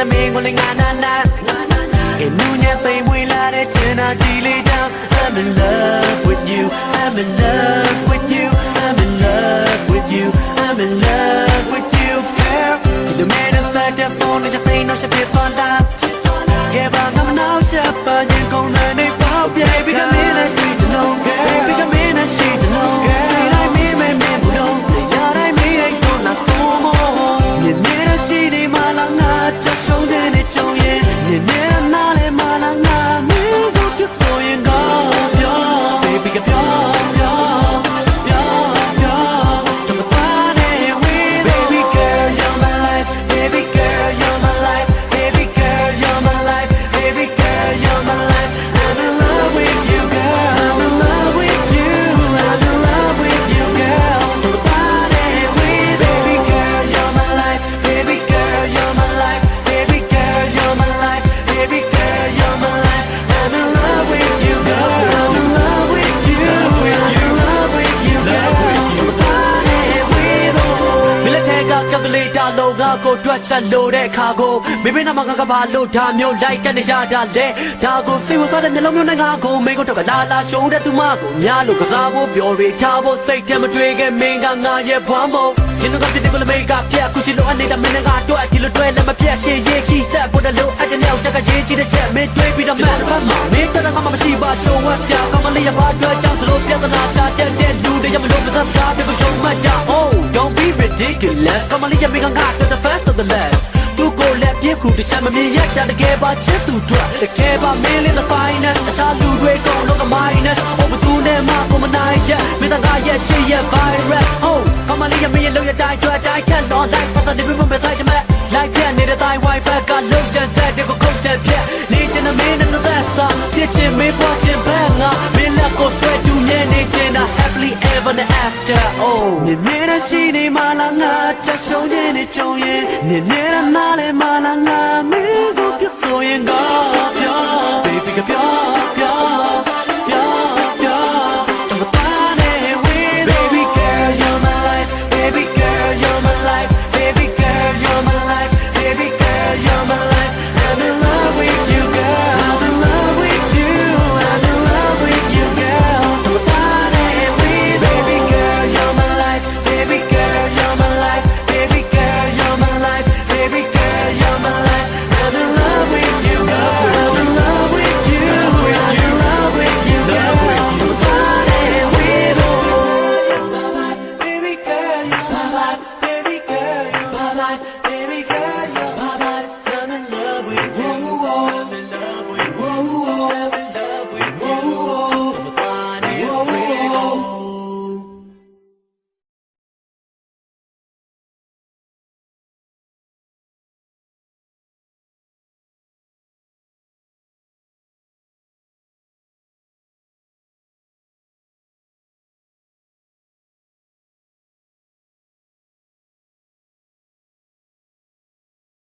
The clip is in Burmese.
နမင်းကိုလည်းငါနာနာကဲနူညံသိမ်မွေလာတဲ့ချင်နာကြည်လေးကြောင့် I'm in love with you I'm in love with you I'm in love က်ထဲကကပ်ပလေးတာလုံးငါကိုတွက်ချက်လို့တဲ့ခါကိုမိမိနာမငါကဘာလို့ဒါမျိုးလိုက်တက်နေရတာလဲဒါကိုစိတ်ဝင်စားတဲ့မျိုးလုံးမျိုးနဲ့ငါကိုမင်းကိုတော့ကလာလာရှုံးတဲ့သူမကိုများလို့ကစားဖို့ပြောရထားဖို့စိတ်ထဲမတွေ့ခဲ့မင်းကငါရဲ့ဘွမ်းမို့ရှင်တို့ကဖြစ်တဲ့ကလမေကပြက်ခုချီလို့အနေနဲ့မင်းကတော့ဒီလိုတွေ့လည်းမပြက်ရှင်းရေးခီးဆက်ဖို့တလို့အတနေ့ချက်ကရေးချီတဲ့ချက်မင်းတွေ့ပြီးတော့မှတ်ဖတ်မှာမင်းတော့ငါမှမရှိပါရှုံးဝက်ပြကောင်းမလေးရပါတော့ကြောင့်သလိုပြဿနာရှာတဲ့တဲ့လူတွေရမလို့မသက်ကားပြကိုရှုံးမှတ်ကြ Oh don't be ridiculous ကောင်းမလေးရမင်းကငါတော့ the first of the last သူကိုလည်းပြည့်ခုတစ်ချက်မမြင်ရတဲ့တကယ်ပါချစ်သူတို့တကယ်ပါမင်းလေး the finest အခြားလူတွေကုန်လုံးက minus ဟိုဘသူနဲ့မှကိုမနိုင်ချက်မင်းကငါရဲ့ချစ်ရဲ့ virus Oh ကောင်းမလေးရမင်းရဲ့လို့ရတိုင်းကြွတိုင်းခန့်တော့ like ပတ်သက်နေပြီမဆိုင်ကြမဲ့ like ပြနေတဲ့တိုင်း wifi ကလုံးချဆက်တဲ့ကိုခုတ်ချက်ပြနေချင်တဲ့မင်းနဲ့သက်သာပြစ်ချင်မင်းပေါ်ချင်ဘ က်ငါမင်းလက်ကိုဆွဲတူမြဲနေချင်တာ happily ever after Oh မြင်မြဲတဲ့ရှိနေမှလားငါချက်ရှုံးခြင်းနဲ့ကြုံရင်မြင်မြဲတဲ့နားလည်းမ